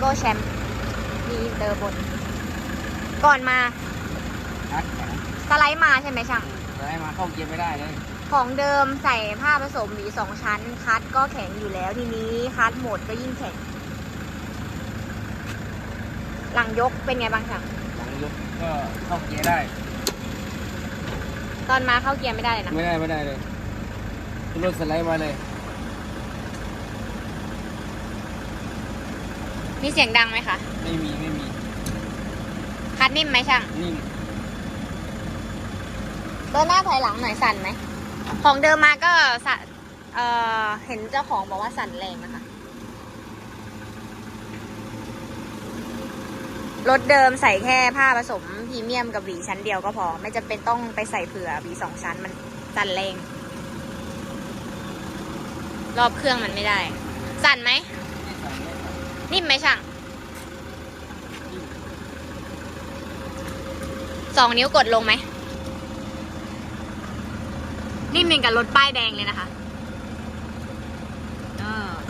โก้แชมป์มีอินเตอร์บน ก่อนมาคัดแข็งสไลด์มาใช่ไหมช่าง จะให้มาเข้าเกียร์ไม่ได้เลยของเดิมใส่ผ้าผสมหวีสองชั้น คัดก็แข็งอยู่แล้วทีนี้คัดหมดก็ยิ่งแข็ง หลังยกเป็นไงบ้างช่างหลังยกก็เข้าเกียร์ได้ ตอนมาเข้าเกียร์ไม่ได้เลยนะ ไม่ได้ไม่ได้เลยรถสไลด์มาเลย มีเสียงดังไหมคะ ไม่มีไม่มีคัดนิ่มไหมช่าง นิ่มเดินหน้าถอยหลังหน่อยสั่นไหม ของเดิมมาก็สั่นเอ่อเห็นเจ้าของบอกว่าสั่นแรงนะคะ รถเดิมใส่แค่ผ้าผสมพรีเมียมกับหวีชั้นเดียวก็พอ ไม่จำเป็นต้องไปใส่เผื่อหวีสองชั้นมันสั่นแรง รอบเครื่องมันไม่ได้ สั่นไหมไม่สั่นไม่สั่ นิ่มไหมช่างสองนิ้วกดลงไหมนิ่มเหมือนกับรถป้ายแดงเลยนะคะ